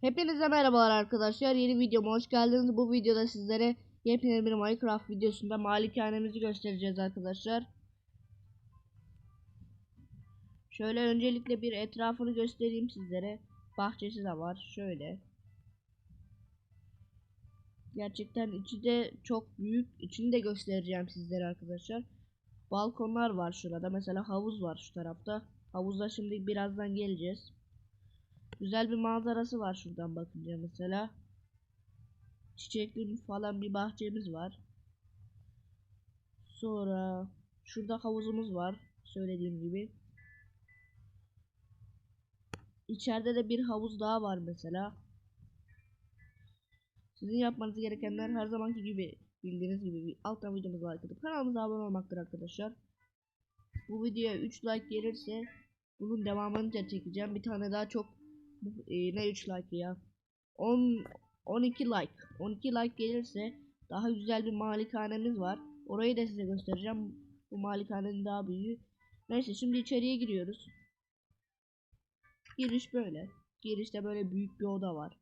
Hepinize merhabalar arkadaşlar. Yeni videoma hoş geldiniz. Bu videoda sizlere yepyeni bir Minecraft videosunda malikanemizi göstereceğiz arkadaşlar. Şöyle öncelikle bir etrafını göstereyim sizlere. Bahçesi de var. Şöyle. Gerçekten içi de çok büyük. İçini de göstereceğim sizlere arkadaşlar. Balkonlar var şurada. Mesela havuz var şu tarafta. Havuzda şimdi birazdan geleceğiz. Güzel bir manzarası var şuradan bakınca mesela. Çiçekli falan bir bahçemiz var. Sonra şurada havuzumuz var. Söylediğim gibi. İçeride de bir havuz daha var mesela. Sizin yapmanız gerekenler her zamanki gibi bildiğiniz gibi alttan videomuza like atıp kanalımıza abone olmaktır arkadaşlar. Bu videoya 3 like gelirse bunun devamını da çekeceğim. Bir tane daha çok ne 3 like ya? 10 12 like. 12 like gelirse daha güzel bir malikanemiz var. Orayı da size göstereceğim. Bu malikanenin daha büyüğü. Neyse şimdi içeriye giriyoruz. Giriş böyle. Girişte böyle büyük bir oda var.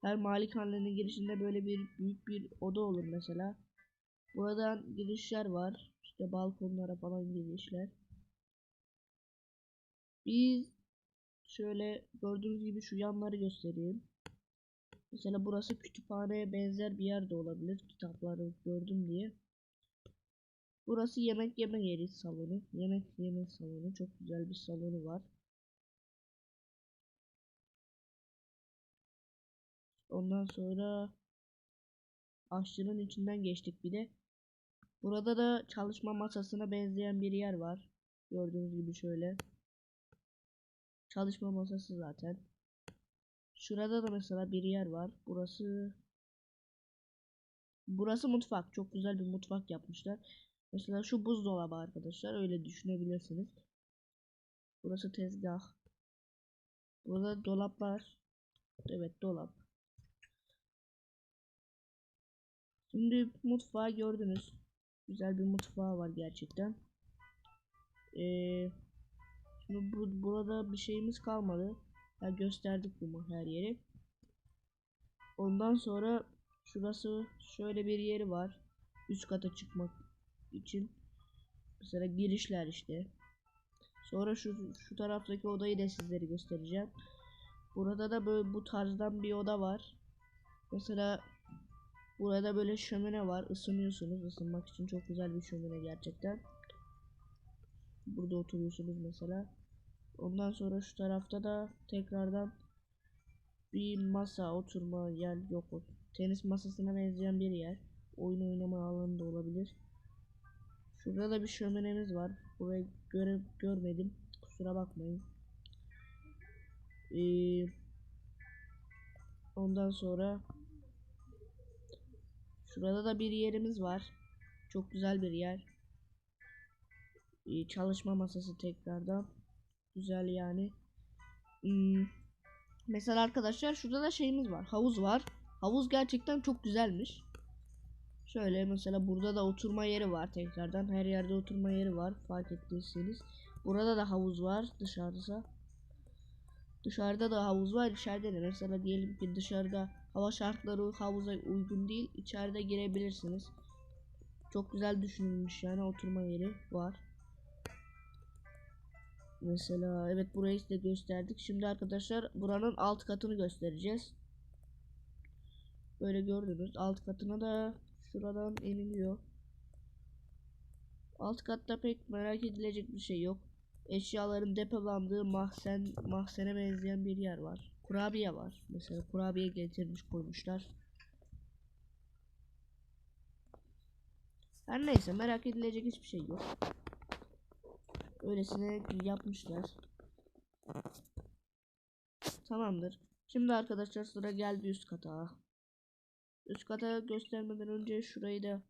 Her malikanenin girişinde böyle bir büyük bir oda olur mesela. Buradan girişler var. İşte balkonlara falan girişler. Biz şöyle gördüğünüz gibi şu yanları göstereyim. Mesela burası kütüphaneye benzer bir yer de olabilir. Kitapları gördüm diye. Burası yemek yeme yeri salonu. Yemek yeme salonu. Çok güzel bir salonu var. Ondan sonra aşçının içinden geçtik bir de. Burada da çalışma masasına benzeyen bir yer var. Gördüğünüz gibi şöyle. Çalışma masası zaten. Şurada da mesela bir yer var. Burası Burası mutfak. Çok güzel bir mutfak yapmışlar. Mesela şu buzdolabı arkadaşlar. Öyle düşünebilirsiniz. Burası tezgah. Burada dolaplar. Evet dolap. Şimdi mutfağı gördünüz. Güzel bir mutfağı var gerçekten. Eee Burada bir şeyimiz kalmadı. Ya gösterdik bunu her yeri. Ondan sonra şurası şöyle bir yeri var. Üst kata çıkmak için. Mesela girişler işte. Sonra şu şu taraftaki odayı da sizlere göstereceğim. Burada da böyle bu tarzdan bir oda var. Mesela burada böyle şömine var. Isınıyorsunuz. Isınmak için çok güzel bir şömine gerçekten. Burada oturuyorsunuz mesela. Ondan sonra şu tarafta da tekrardan bir masa oturma yer yok. Tenis masasına benzeyen bir yer. Oyun oynama alanı da olabilir. Şurada da bir şöminemiz var. Burayı göre görmedim. Kusura bakmayın. Ee, ondan sonra şurada da bir yerimiz var. Çok güzel bir yer. Ee, çalışma masası tekrardan. Güzel yani. Hmm. Mesela arkadaşlar şurada da şeyimiz var. Havuz var. Havuz gerçekten çok güzelmiş. Şöyle mesela burada da oturma yeri var tekrardan. Her yerde oturma yeri var fark ettiyseniz. Burada da havuz var dışarıda. Dışarıda da havuz var içeride de mesela diyelim ki dışarıda hava şartları havuza uygun değil içeride girebilirsiniz. Çok güzel düşünülmüş yani oturma yeri var. Mesela evet burayı size gösterdik. Şimdi arkadaşlar buranın alt katını göstereceğiz. Böyle gördünüz. Alt katına da şuradan iniliyor. Alt katta pek merak edilecek bir şey yok. Eşyaların depolandığı mahzen mahzene benzeyen bir yer var. Kurabiye var. Mesela kurabiye getirmiş koymuşlar. Her neyse merak edilecek hiçbir şey yok. Öylesine yapmışlar. Tamamdır. Şimdi arkadaşlar sıra geldi üst kata. Üst kata göstermeden önce şurayı da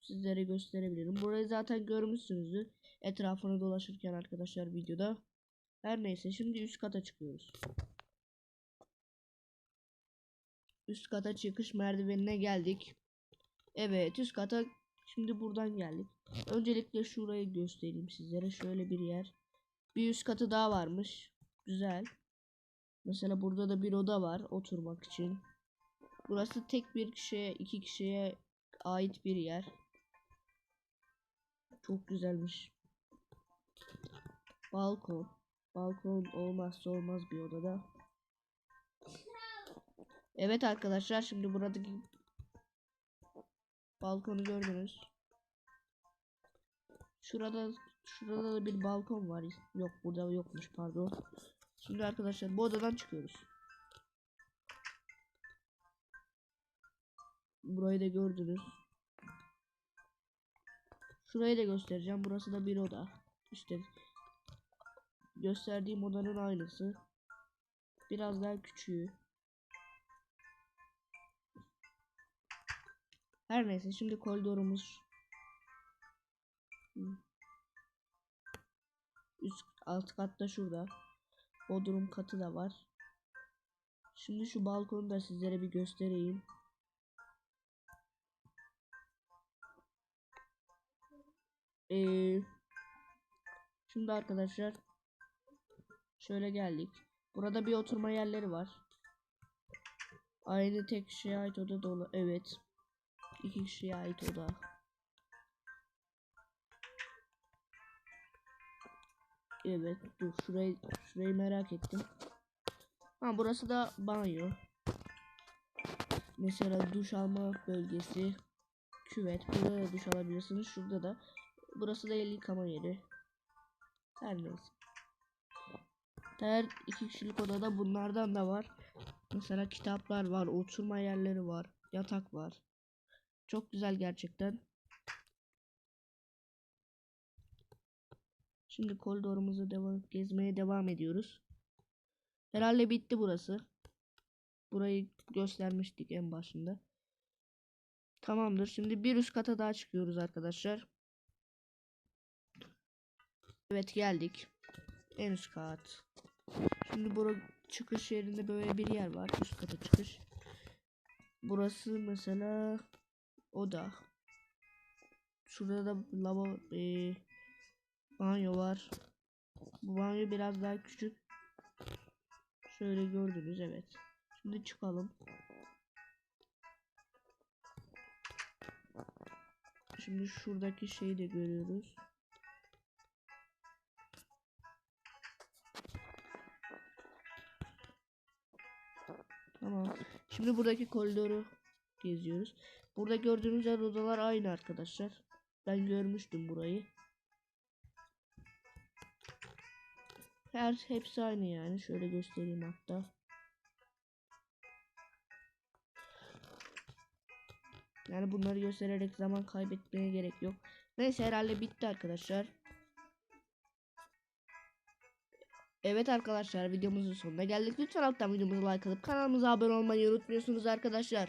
sizlere gösterebilirim. Burayı zaten görmüşsünüzdür. Etrafını dolaşırken arkadaşlar videoda. Her neyse şimdi üst kata çıkıyoruz. Üst kata çıkış merdivenine geldik. Evet üst kata Şimdi buradan geldik. Öncelikle şurayı göstereyim sizlere. Şöyle bir yer. Bir üst katı daha varmış. Güzel. Mesela burada da bir oda var oturmak için. Burası tek bir kişiye, iki kişiye ait bir yer. Çok güzelmiş. Balkon. Balkon olmazsa olmaz bir odada. Evet arkadaşlar şimdi buradaki balkonu gördünüz. Şurada şurada da bir balkon var. Yok burada yokmuş pardon. Şimdi arkadaşlar bu odadan çıkıyoruz. Burayı da gördünüz. Şurayı da göstereceğim. Burası da bir oda. İşte gösterdiğim odanın aynısı. Biraz daha küçüğü. Her neyse şimdi koridorumuz üst alt katta şurada. Bodrum katı da var. Şimdi şu balkonu da sizlere bir göstereyim. Ee, şimdi arkadaşlar şöyle geldik. Burada bir oturma yerleri var. Aynı tek kişiye ait oda dolu. Evet. İki kişiye ait oda. Evet dur şurayı şurayı merak ettim. Ha burası da banyo. Mesela duş alma bölgesi. Küvet. Burada da duş alabilirsiniz. Şurada da. Burası da el yıkama yeri. Her neyse. Her iki kişilik odada bunlardan da var. Mesela kitaplar var, oturma yerleri var, yatak var. Çok güzel gerçekten. Şimdi koridorumuzu devam gezmeye devam ediyoruz. Herhalde bitti burası. Burayı göstermiştik en başında. Tamamdır. Şimdi bir üst kata daha çıkıyoruz arkadaşlar. Evet geldik. En üst kat. Şimdi bura çıkış yerinde böyle bir yer var. Üst kata çıkış. Burası mesela oda. Şurada da lavabo e, banyo var. Bu banyo biraz daha küçük. Şöyle gördünüz evet. Şimdi çıkalım. Şimdi şuradaki şeyi de görüyoruz. Tamam. Şimdi buradaki koridoru geziyoruz. Burada gördüğünüz yer odalar aynı arkadaşlar. Ben görmüştüm burayı. Her hepsi aynı yani. Şöyle göstereyim hatta. Yani bunları göstererek zaman kaybetmeye gerek yok. Neyse herhalde bitti arkadaşlar. Evet arkadaşlar videomuzun sonuna geldik. Lütfen alttan videomuzu like alıp kanalımıza abone olmayı unutmuyorsunuz arkadaşlar.